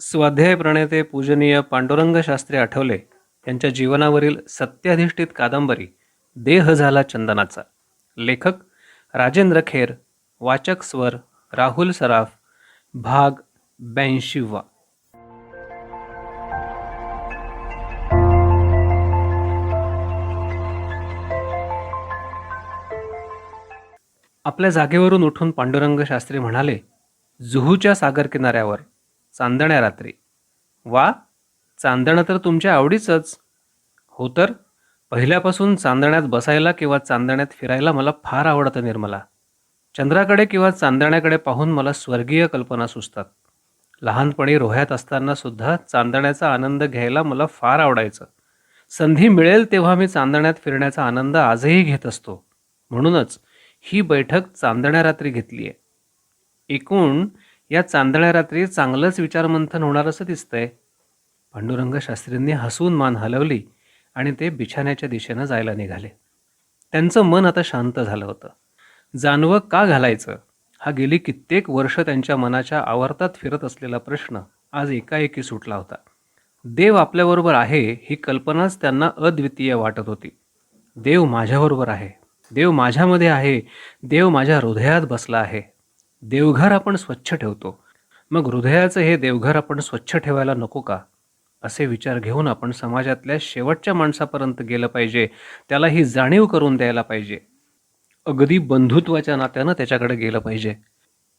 स्वाध्याय प्रणेते पूजनीय पांडुरंग शास्त्री आठवले यांच्या जीवनावरील सत्याधिष्ठित कादंबरी देह झाला चंदनाचा. लेखक राजेंद्र खेर वाचक स्वर राहुल सराफ भाग ब्याऐंशीवा. आपल्या जागेवरून उठून पांडुरंग शास्त्री म्हणाले जुहूच्या सागर किनाऱ्यावर चांदण्या रात्री. वा चांदणं तर तुमच्या आवडीचंच. हो तर पहिल्यापासून चांदण्यात बसायला किंवा चांदण्यात फिरायला मला फार आवडतं निर्मला. चंद्राकडे किंवा चांदण्याकडे पाहून मला स्वर्गीय कल्पना सुचतात. लहानपणी रोह्यात असताना सुद्धा चांदण्याचा आनंद घ्यायला मला फार आवडायचं. संधी मिळेल तेव्हा मी चांदण्यात फिरण्याचा आनंद आजही घेत असतो. म्हणूनच ही बैठक चांदण्या रात्री घेतली आहे एकूण या चांदण्या रात्री चांगलंच विचारमंथन होणार असं दिसतंय. पांडुरंग शास्त्रींनी हसून मान हलवली आणि ते बिछाण्याच्या दिशेनं जायला निघाले. त्यांचं मन आता शांत झालं होतं. जानवं का घालायचं? हा गेली कित्येक वर्ष त्यांच्या मनाच्या आवर्तात फिरत असलेला प्रश्न आज एकाएकी सुटला होता. देव आपल्याबरोबर आहे ही कल्पनाच त्यांना अद्वितीय वाटत होती. देव माझ्याबरोबर आहे. देव माझ्यामध्ये आहे. देव माझ्या हृदयात बसला आहे. देवघर आपण स्वच्छ ठेवतो. मग हृदयाचं हे देवघर आपण स्वच्छ ठेवायला नको का? असे विचार घेऊन आपण समाजातल्या शेवटच्या माणसापर्यंत गेलं पाहिजे. त्याला ही जाणीव करून द्यायला पाहिजे. अगदी बंधुत्वाच्या नात्यानं त्याच्याकडे गेलं पाहिजे.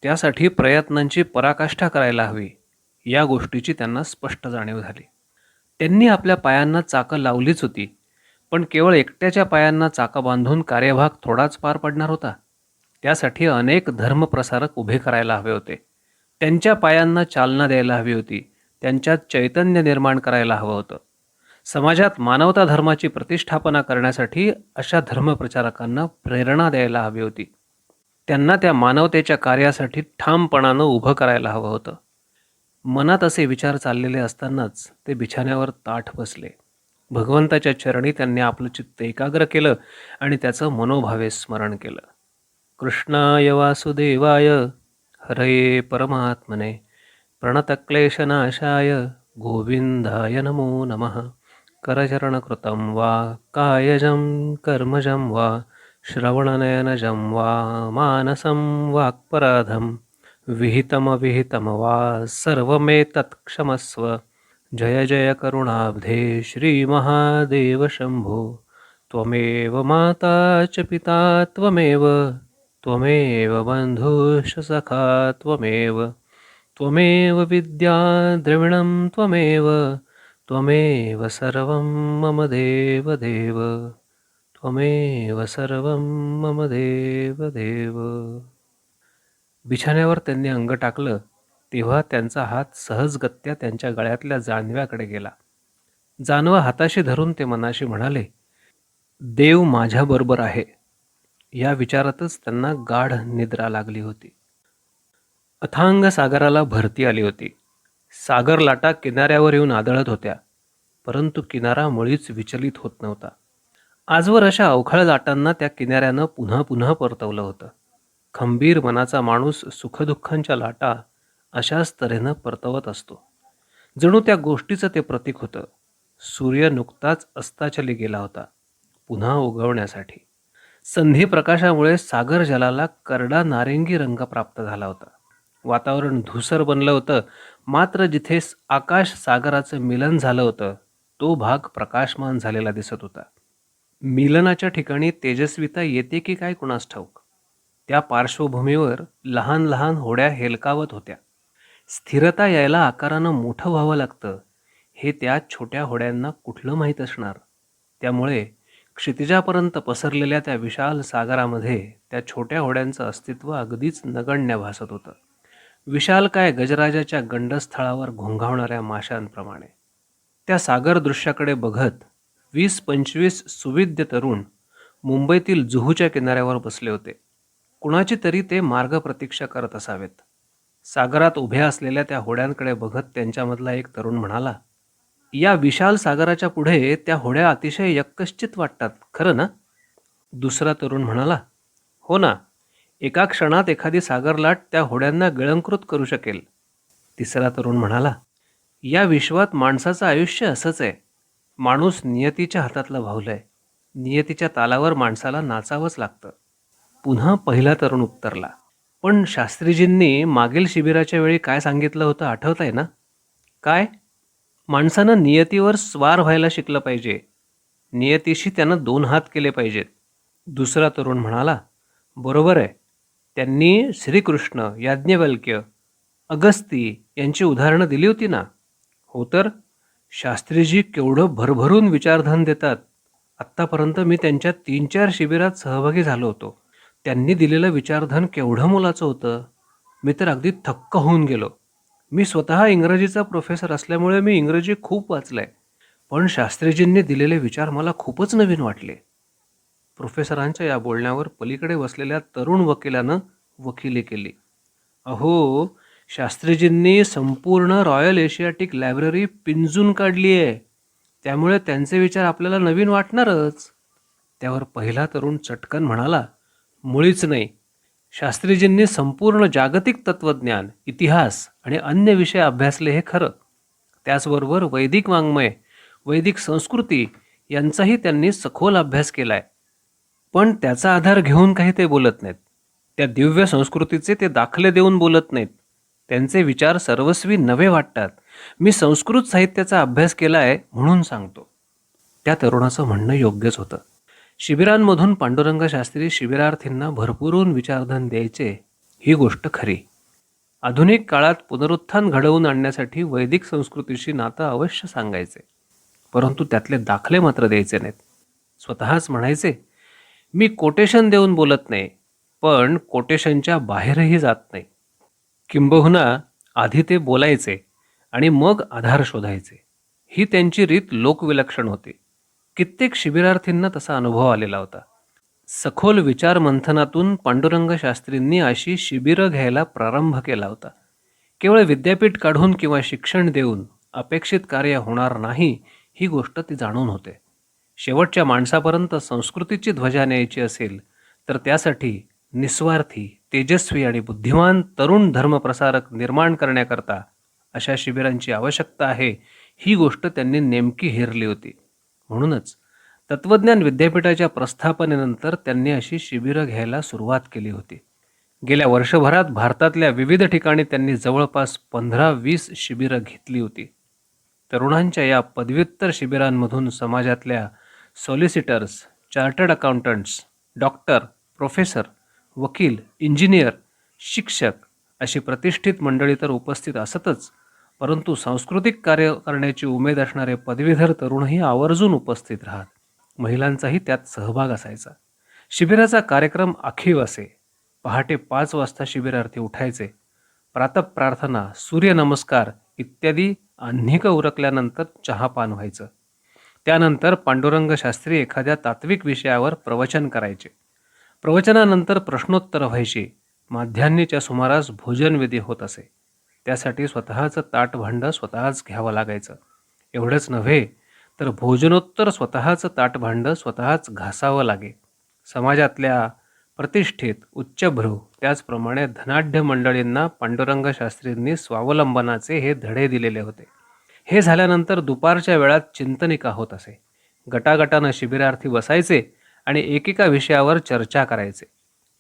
त्यासाठी प्रयत्नांची पराकाष्ठा करायला हवी. या गोष्टीची त्यांना स्पष्ट जाणीव झाली. त्यांनी आपल्या पायांना चाकं लावलीच होती. पण केवळ एकट्याच्या पायांना चाकं बांधून कार्यभाग थोडाच पार पडणार होता. त्यासाठी अनेक धर्मप्रसारक उभे करायला हवे होते. त्यांच्या पायांना चालना द्यायला हवी होती. त्यांच्यात चैतन्य निर्माण करायला हवं होतं. समाजात मानवता धर्माची प्रतिष्ठापना करण्यासाठी अशा धर्मप्रचारकांना प्रेरणा द्यायला हवी होती. त्यांना त्या मानवतेच्या कार्यासाठी ठामपणानं उभं करायला हवं होतं. मनात असे विचार चाललेले असतानाच ते बिछाण्यावर ताठ बसले. भगवंताच्या चरणी त्यांनी आपलं चित्त एकाग्र केलं आणि त्याचं मनोभावे स्मरण केलं. कृष्णाय वासुदेवाय। हरये परमात्मने। प्रणतक्लेशनाशाय। गोविंदाय नमो नमः। करचरणकृतं वा कायजं कर्मजं वा श्रवणनयनजं वा मानसं वाक्पराधं। विहितमविहितं वा सर्वमेतत्क्षमस्व। जय जय करुणाब्धे श्रीमहादेवशम्भो त्वमेव माता च पिता त्वमेव। त्वमेव बन्धुश्च सखा त्वमेव त्वमेव विद्या द्रविणं त्वमेव त्वमेव सर्वं मम देव देव त्वमेव सर्वं मम देव देव। बिछाण्यावर त्यांनी अंग टाकलं तेव्हा त्यांचा हात सहजगत्या त्यांच्या गळ्यातल्या जानव्याकडे गेला. जानवा हाताशी धरून ते मनाशी म्हणाले देव माझ्याबरोबर आहे. या विचारातच त्यांना गाढ निद्रा लागली होती. अथांग सागराला भरती आली होती. सागर लाटा किनाऱ्यावर येऊन आदळत होत्या परंतु किनारा मुळीच विचलित होत नव्हता. आजवर अशा अवखळ लाटांना त्या किनाऱ्यानं पुन्हा पुन्हा परतवलं होतं. खंबीर मनाचा माणूस सुखदुःखांच्या लाटा अशाच तऱ्हेनं परतवत असतो. जणू त्या गोष्टीचं ते प्रतीक होतं. सूर्य नुकताच अस्ताचली गेला होता पुन्हा उगवण्यासाठी. संधी प्रकाशामुळे सागर जलाला करडा नारिंगी रंग प्राप्त झाला होता. वातावरण धुसर बनलं होतं. मात्र जिथे आकाश सागराचं मिलन झालं होतं तो भाग प्रकाशमान झालेला दिसत होता. मिलनाच्या ठिकाणी तेजस्विता येते की काय कुणास ठाऊक? त्या पार्श्वभूमीवर लहान लहान होड्या हेलकावत होत्या. स्थिरता यायला आकारानं मोठं व्हावं लागतं हे त्या छोट्या होड्यांना कुठलं माहीत असणार? त्यामुळे क्षितिजापर्यंत पसरलेल्या त्या विशाल सागरामध्ये त्या छोट्या होड्यांचं अस्तित्व अगदीच नगण्य भासत होतं. विशाल काय गजराजाच्या गंडस्थळावर घोंघावणाऱ्या माशांप्रमाणे. त्या सागर दृश्याकडे बघत वीस पंचवीस सुविद्य तरुण मुंबईतील जुहूच्या किनाऱ्यावर बसले होते. कुणाची तरी ते मार्ग प्रतीक्षा करत असावेत. सागरात उभ्या असलेल्या त्या होड्यांकडे बघत त्यांच्यामधला एक तरुण म्हणाला या विशाल सागराच्या पुढे त्या होड्या अतिशय यक्कश्चित वाटतात खरं ना? दुसरा तरुण म्हणाला हो ना एका क्षणात एखादी सागरलाट त्या होड्यांना गिळंकृत करू शकेल. तिसरा तरुण म्हणाला या विश्वात माणसाचं आयुष्य असंच आहे. माणूस नियतीच्या हातातला आहे नियतीच्या तालावर माणसाला नाचावंच लागतं. पुन्हा पहिला तरुण उत्तरला पण शास्त्रीजींनी मागील शिबिराच्या वेळी काय सांगितलं होतं आठवत आहे ना? काय? माणसानं नियतीवर स्वार व्हायला शिकलं पाहिजे. नियतीशी त्यानं दोन हात केले पाहिजेत. दुसरा तरुण म्हणाला बरोबर आहे. त्यांनी श्रीकृष्ण याज्ञवल्क्य अगस्ती यांची उदाहरणं दिली होती ना? हो तर? शास्त्रीजी केवढं भरभरून विचारधन देतात. आत्तापर्यंत मी त्यांच्या तीन चार शिबिरात सहभागी झालो होतो. त्यांनी दिलेलं विचारधन केवढं मोलाचं होतं? मी तर अगदी थक्क होऊन गेलो. मी स्वतः इंग्रजीचा प्रोफेसर असल्यामुळे मी इंग्रजी खूप वाचलंय. पण शास्त्रीजींनी दिलेले विचार मला खूपच नवीन वाटले. प्रोफेसरांच्या या बोलण्यावर पलीकडे बसलेल्या तरुण वकिलानं वकिली केली. अहो शास्त्रीजींनी संपूर्ण रॉयल एशियाटिक लायब्ररी पिंजून काढली आहे त्यामुळे त्यांचे विचार आपल्याला नवीन वाटणारच. त्यावर पहिला तरुण चटकन म्हणाला मुळीच नाही. शास्त्रीजींनी संपूर्ण जागतिक तत्त्वज्ञान इतिहास आणि अन्य विषय अभ्यासले हे खरं. त्याचबरोबर वैदिक वाङ्मय वैदिक संस्कृती यांचाही त्यांनी सखोल अभ्यास केला आहे पण त्याचा आधार घेऊन काही ते बोलत नाहीत. त्या दिव्य संस्कृतीचे ते दाखले देऊन बोलत नाहीत. त्यांचे विचार सर्वस्वी नवे वाटतात. मी संस्कृत साहित्याचा अभ्यास केला आहे म्हणून सांगतो. त्या तरुणाचं म्हणणं योग्यच होतं. शिबिरांमधून पांडुरंग शास्त्री शिबिरार्थींना भरपूरून विचारधन द्यायचे ही गोष्ट खरी. आधुनिक काळात पुनरुत्थान घडवून आणण्यासाठी वैदिक संस्कृतीशी नातं अवश्य सांगायचे. परंतु त्यातले दाखले मात्र द्यायचे नाहीत. स्वतःच म्हणायचे मी कोटेशन देऊन बोलत नाही पण कोटेशनच्या बाहेरही जात नाही. किंबहुना आधी ते बोलायचे आणि मग आधार शोधायचे. ही त्यांची रीत लोकविलक्षण होती. कित्येक शिबिरार्थींना तसा अनुभव आलेला होता. सखोल विचार मंथनातून पांडुरंग शास्त्रींनी अशी शिबिरं घ्यायला प्रारंभ केला होता. केवळ विद्यापीठ काढून किंवा शिक्षण देऊन अपेक्षित कार्य होणार नाही ही गोष्ट ती जाणून होते. शेवटच्या माणसापर्यंत संस्कृतीची ध्वजा न्यायची असेल तर त्यासाठी निस्वार्थी तेजस्वी आणि बुद्धिमान तरुण धर्मप्रसारक निर्माण करण्याकरता अशा शिबिरांची आवश्यकता आहे ही गोष्ट त्यांनी नेमकी हेरली होती. म्हणूनच तत्वज्ञान विद्यापीठाच्या प्रस्थापनेनंतर त्यांनी अशी शिबिरं घ्यायला सुरुवात केली होती. गेल्या वर्षभरात भारतातल्या विविध ठिकाणी त्यांनी जवळपास पंधरा वीस शिबिरं घेतली होती. तरुणांच्या या पदव्युत्तर शिबिरांमधून समाजातल्या solicitors chartered accountants doctor professor वकील इंजिनियर शिक्षक अशी प्रतिष्ठित मंडळी तर उपस्थित असतच परंतु सांस्कृतिक कार्य करण्याची उमेद असणारे पदवीधर तरुणही आवर्जून उपस्थित राहत. महिलांचाही त्यात सहभाग असायचा. शिबिराचा कार्यक्रम आखीव असे. पहाटे पाच वाजता शिबिरार्थी उठायचे. प्रातःप्रार्थना सूर्यनमस्कार इत्यादी आह्निक उरकल्यानंतर चहापान व्हायचं. त्यानंतर पांडुरंग शास्त्री एखाद्या तात्विक विषयावर प्रवचन करायचे. प्रवचनानंतर प्रश्नोत्तर व्हायची. माध्यान्हीच्या सुमारास भोजनविधी होत असे. त्यासाठी स्वतःचं ताट भांडं स्वतःच घ्यावं लागायचं. एवढंच नव्हे तर भोजनोत्तर स्वतःचं ताट भांडं स्वतःच घासावं लागे. समाजातल्या प्रतिष्ठित उच्चभ्रू त्याचप्रमाणे धनाढ्य मंडळींना पांडुरंग शास्त्रींनी स्वावलंबनाचे हे धडे दिलेले होते. हे झाल्यानंतर दुपारच्या वेळात चिंतनिका होत असे. गटागटानं शिबिरार्थी बसायचे आणि एकेका विषयावर चर्चा करायचे.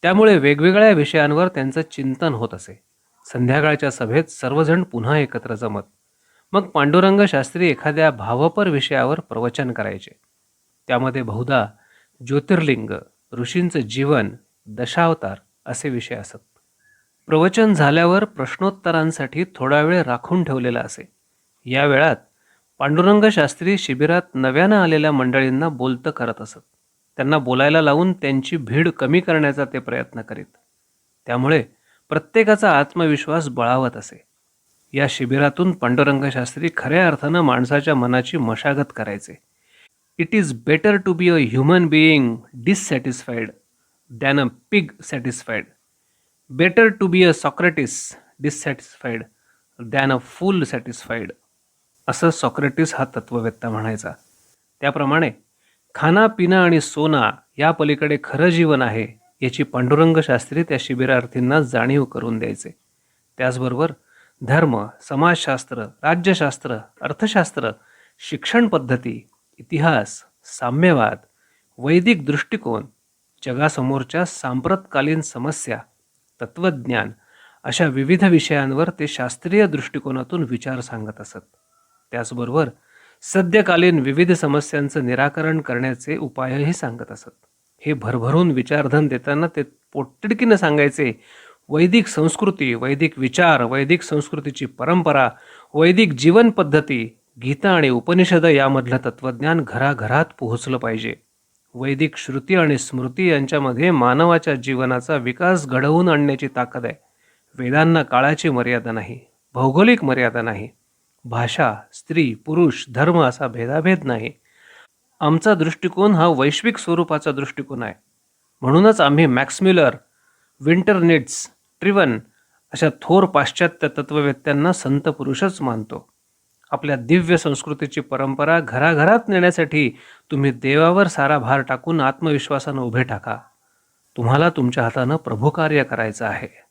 त्यामुळे वेगवेगळ्या विषयांवर त्यांचं चिंतन होत असे. संध्याकाळच्या सभेत सर्वजण पुन्हा एकत्र जमत. मग पांडुरंग शास्त्री एखाद्या भावपर विषयावर प्रवचन करायचे. त्यामध्ये बहुधा ज्योतिर्लिंग ऋषींचं जीवन दशावतार असे विषय असत. प्रवचन झाल्यावर प्रश्नोत्तरांसाठी थोडा वेळ राखून ठेवलेला असे. या वेळात पांडुरंग शास्त्री शिबिरात नव्यानं आलेल्या मंडळींना बोलतं करत असत. त्यांना बोलायला लावून त्यांची भीड कमी करण्याचा ते प्रयत्न करीत. त्यामुळे प्रत्येकाचा आत्मविश्वास बळावत असे. या शिबिरातून पांडुरंग शास्त्री खऱ्या अर्थानं माणसाच्या मनाची मशागत करायचे. It is better to be a human being dissatisfied than a pig satisfied better to be a Socrates dissatisfied than a fool satisfied असं सॉक्रेटिस हा तत्ववेत्ता म्हणायचा. त्याप्रमाणे खाना पिना आणि सोना या पलीकडे खरं जीवन आहे याची पांडुरंग शास्त्री त्या शिबिरार्थींना जाणीव करून द्यायचे. त्याचबरोबर धर्म समाजशास्त्र राज्यशास्त्र अर्थशास्त्र शिक्षण पद्धती इतिहास साम्यवाद वैदिक दृष्टिकोन जगासमोरच्या सांप्रतकालीन समस्या तत्वज्ञान अशा विविध विषयांवर ते शास्त्रीय दृष्टिकोनातून विचार सांगत असत. त्याचबरोबर सद्यकालीन विविध समस्यांचं निराकरण करण्याचे उपायही सांगत असत. हे भरभरून विचारधन देताना ते पोटतिडकीनं सांगायचे वैदिक संस्कृती वैदिक विचार वैदिक संस्कृतीची परंपरा वैदिक जीवनपद्धती गीता आणि उपनिषद यामधलं तत्त्वज्ञान घराघरात पोहोचलं पाहिजे. वैदिक श्रुती आणि स्मृती यांच्यामध्ये मानवाच्या जीवनाचा विकास घडवून आणण्याची ताकद आहे. वेदांना काळाची मर्यादा नाही भौगोलिक मर्यादा नाही. भाषा स्त्री पुरुष धर्म असा भेदाभेद नाही. आमचा दृष्टिकोन हा वैश्विक स्वरूपाचा दृष्टिकोन आहे. म्हणूनच आम्ही मॅक्सम्युलर विंटरनेट्स ट्रिवन अशा थोर पाश्चात्य तत्ववेत्यांना संत पुरुषच मानतो. आपल्या दिव्य संस्कृतीची परंपरा घराघरात नेण्यासाठी तुम्ही देवावर सारा भार टाकून आत्मविश्वासानं उभे टाका. तुम्हाला तुमच्या हातानं प्रभुकार्य करायचं आहे.